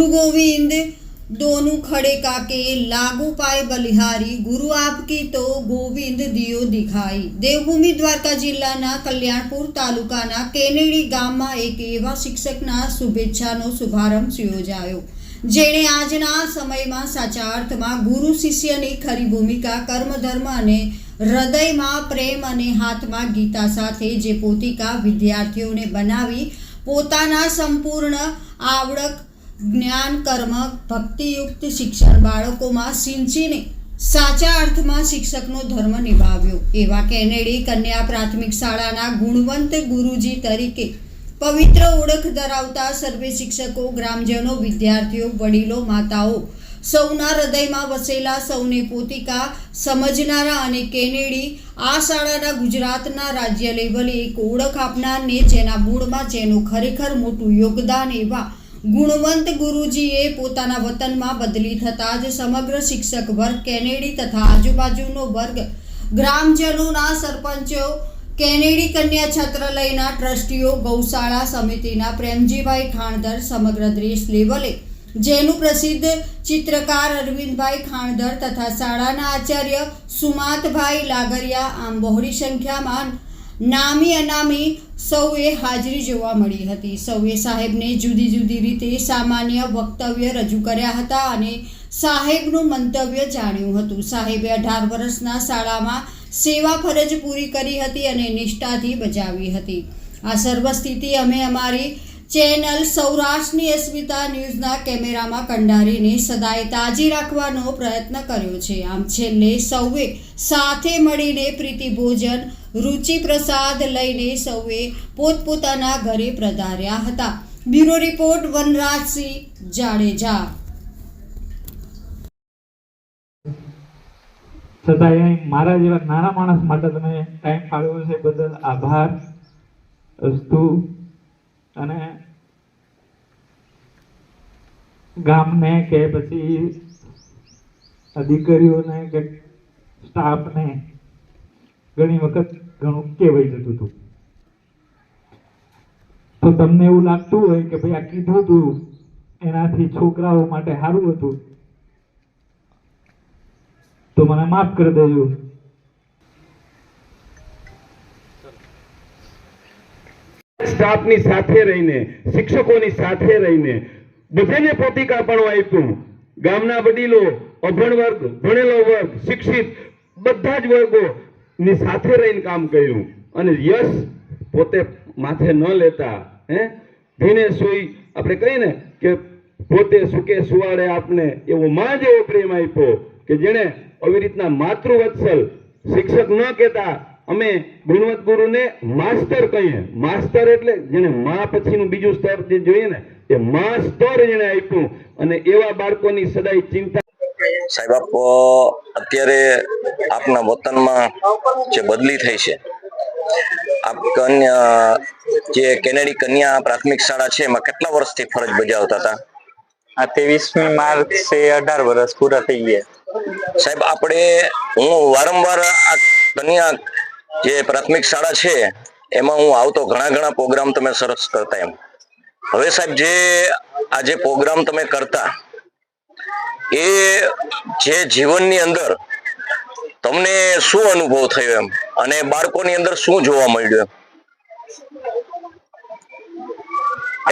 गुरु गोविंद दोनों खड़े काके लागू पाए बलिहारी ગુરુ આપકી તો ગોવિંદ દિયો દિખાઈ દેવભૂમિ દ્વારકા જિલ્લાના કલ્યાણપુર તાલુકાના કેનેડી ગામમાં એક એવા શિક્ષકના શુભેચ્છાનો શુભારંભ યોજાયો જેણે આજના સમયમાં સાચા અર્થમાં ગુરુ શિષ્યની ખરી ભૂમિકા કર્મધર્મ અને હૃદયમાં પ્રેમ અને હાથમાં ગીતા સાથે જે પોતિકા વિદ્યાર્થીઓને બનાવી પોતાના સંપૂર્ણ આવડત જ્ઞાન, કર્મ, ભક્તિયુક્ત શિક્ષણ બાળકોમાં સિંચીને સાચા અર્થમાં શિક્ષકનો ધર્મ નિભાવ્યો. એવા કેનેડી કન્યા પ્રાથમિક શાળાના ગુણવંત ગુરુજી તરીકે પવિત્ર ઓળખ ધરાવતા સર્વે શિક્ષકો, ગ્રામજનો, વિદ્યાર્થીઓ, વડીલો, માતાઓ સૌના હૃદયમાં વસેલા સૌને પોતિકા સમજનારા અને કેનેડી આ શાળાના ગુજરાતના રાજ્ય લેવલે એક ઓળખ આપનારને જેના મૂળમાં જેનું ખરેખર મોટું યોગદાન એવા ગુણવંત ગુરુજીએ પોતાના વતનમાં બદલી થતાં જ સમગ્ર શિક્ષક વર્ગ, કેનેડી તથા આજુબાજુનો વર્ગ, ગ્રામજનોના સરપંચો, કેનેડી કન્યા છાત્રાલયના ટ્રસ્ટીઓ, ગૌશાળા સમિતિના પ્રેમજીભાઈ ખાણધર સમગ્ર દેશ લેવલે, જેનું પ્રસિદ્ધ ચિત્રકાર અરવિંદભાઈ ખાણધર તથા શાળાના આચાર્ય સુમાતભાઈ લાગરિયા આમ બહોળી સંખ્યામાં નામી અનામી સૌએ હાજરી જોવા મળી હતી. સૌએ સાહેબને જુદી જુદી રીતે સામાન્ય વક્તવ્ય રજૂ કર્યા હતા અને સાહેબનું મંતવ્ય જાણ્યું હતું. સાહેબે અઢાર વર્ષના શાળામાં સેવા ફરજ પૂરી કરી હતી અને નિષ્ઠાથી બજાવી હતી. આ સર્વ સ્થિતિ અમે અમારી ચેનલ સૌરાષ્ટ્રની અસ્મિતા ન્યૂઝના કેમેરામાં કંડારીને સદાય તાજી રાખવાનો પ્રયત્ન કર્યો છે. આમ છેલ્લે સૌએ સાથે મળીને પ્રીતિ ભોજન, રુચિ પ્રસાદ લઈને સૌએ પોતપોતાના ઘરે પધાર્યા હતા. Bureau report Vanrajsinh Jadeja. છતાં મારા જેવા નાના માણસ માટે તમે ટાઈમ ફાળવ્યો છે બદલ આભાર. અસ્તુ. અને ગામને કે પછી અધિકારીઓને કે સ્ટાફને ઘણી વખત ઘણું કહેવાઈ જતું હતું. તો તમને એવું લાગતું હોય કે ભાઈ આ કીધું હતું, એનાથી છોકરાઓ માટે સારું હતું. તો મને માફ કરી દેજો. સ્ટાફની સાથે રહીને, શિક્ષકોની સાથે રહીને, બધાને પ્રતિકાપણું આપ્યું. ગામના વડીલો, અભણ વર્ગ, ભણેલો વર્ગ, શિક્ષિત, બધા જ વર્ગોની સાથે રહીને કામ કર્યું. અને યશ પોતે માથે ન લેતા, હે? ભીને સુઈ આપણે કહીએ ને કે પોતે સુકે સુવાડે આપને એવો માં જેવો પ્રેમ આપ્યો કે જેણે આવી રીતના માતૃવત્સલ શિક્ષક ન કહેતા અમે ગુણવત ગુરુને માસ્ટર કહીએ. માસ્ટર એટલે જેને મા પછીનું બીજું સ્તર જે જોઈએ ને એ માસ્ટર જેને આપ્યું. અને એવા બાળકોની સદાય ચિંતા સાહેબ આપ અત્યારે આપના વતનમાં જે બદલી થઈ છે. આપ કન્યા જે કેનેડી કન્યા પ્રાથમિક શાળા છે એમાં કેટલા વર્ષથી ફરજ બજાવતા હતા? આ ત્રેવીસમી માર્ચે અઢાર વર્ષ પૂરા થઈ ગયા. સાહેબ આપણે હું વારંવાર આ કન્યા જે પ્રાથમિક શાળા છે, એમાં હું આવતો ઘણા ઘણા પ્રોગ્રામ તમે સરસ કરતા એમ. હવે સાહેબ જે આ જે પ્રોગ્રામ તમે કરતા, એ જે જીવનની અંદર તમને શું અનુભવ થયો એમ? અને બાળકોની અંદર શું જોવા મળ્યું એમ?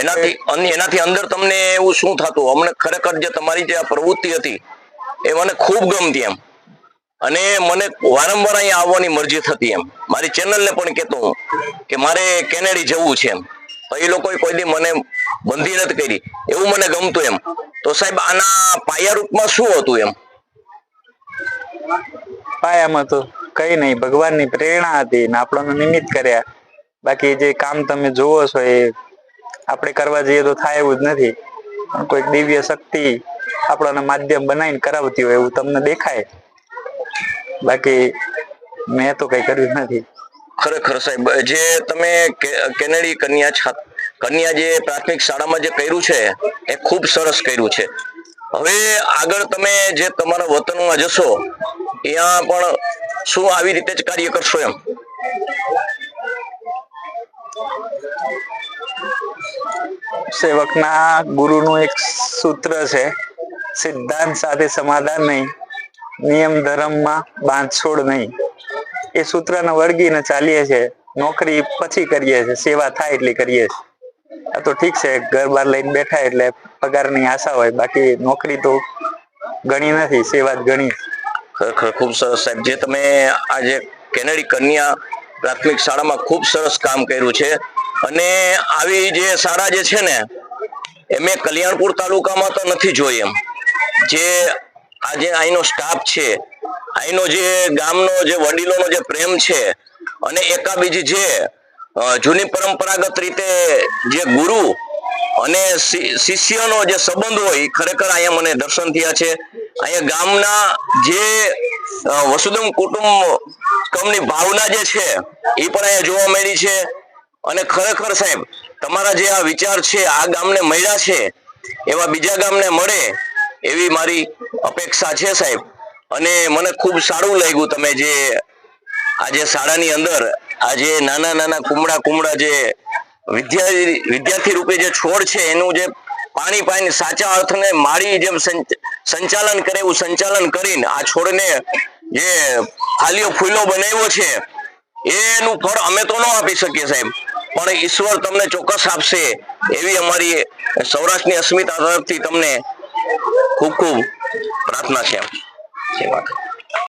એનાથી એનાથી અંદર તમને એવું શું થતું? અમને ખરેખર જે તમારી જે આ પ્રવૃત્તિ હતી, એ મને ખૂબ ગમતી એમ. અને મને વારંવાર અહીંયા આવવાની મરજી થતી એમ. મારી ચેનલને પણ કહેતો હું કે મારે કેનેડી જવું છે એમ. એ લોકોએ કોઈ મને બંધી નથી કરી. એવું મને ગમતું એમ. તો સાહેબ, આના પાયા રૂપમાં શું હતું એમ? પાયામાં તો કઈ નહીં. ભગવાનની પ્રેરણા હતી ને આપણને નિમિત્ત કર્યા. બાકી જે કામ તમે જોવો છો એ આપણે કરવા જઈએ તો થાય એવું જ નથી. કોઈક દિવ્ય શક્તિ આપણાને માધ્યમ બનાવીને કરાવતી હોય એવું તમને દેખાય. બાકી મેં તો કઈ કર્યું નથી. ખરેખર સાહેબ જે તમે કેનેડી કન્યા છાત- કન્યા જે પ્રાથમિક શાળામાં જે કર્યું છે એ ખૂબ સરસ કર્યું છે. હવે આગળ તમે જે તમારા વતનમાં જશો ત્યાં પણ શું આવી રીતે જ કાર્ય કરશો એમ? સેવકના ગુરુનું એક સૂત્ર છે સિદ્ધાંત સાથે સમાધાન નહીં. નિયમ ધર્મમાં બાંધછોડ નહીં. એ સૂત્રને વળગીને ચાલીએ છે નોકરી પછી કરીએ છે સેવા થાય એટલી કરીએ છે આ તો ઠીક છે. ઘર બહાર લઈને બેઠા એટલે પગારની આશા હોય. બાકી નોકરી તો ગણી નથી. સેવા જ છે. ખરેખર ખૂબ સરસ સાહેબ. જે તમે આજે કેનેડી કન્યા પ્રાથમિક શાળામાં ખૂબ સરસ કામ કર્યું છે. અને આવી જે શાળા જે છે ને એ મેં કલ્યાણપુર તાલુકામાં તો નથી જોઈ એમ. જે આજે અહીંનો સ્ટાફ છે, અહીંનો જે ગામનો જે વડીલોનો જે પ્રેમ છે અને એકાબીજી જે જૂની પરંપરાગત રીતે જે ગુરુ અને શિષ્યનો જે સંબંધ હોય ખરેખર અહીંયા મને દર્શન થયા છે. અહીંયા ગામના જે વસુદમ કુટુંબ કુટુંબકમની ભાવના જે છે, એ પણ અહીંયા જોવા મળી છે. અને ખરેખર સાહેબ, તમારા જે આ વિચાર છે, આ ગામને મળ્યા છે, એવા બીજા ગામને મળે એવી મારી અપેક્ષા છે સાહેબ. અને મને ખૂબ સારું લાગ્યું તમે જે આજે શાળાની અંદર આજે નાના નાના કુમડા કુમડા જે વિદ્યાર્થી વિદ્યાર્થી રૂપે જે છોડ છે એનું જે પાણી પાણી સાચા અર્થને મારી જેમ સંચાલન કરે એવું સંચાલન કરીને આ છોડને જે ફાલીઓ ફૂલો બનાવ્યો છે, એનું ફળ અમે તો ન આપી શકીએ સાહેબ. પણ ઈશ્વર તમને ચોક્કસ આપશે એવી અમારી સૌરાષ્ટ્રની અસ્મિતા તરફથી તમને ખૂબ ખૂબ પ્રાર્થના છે માતા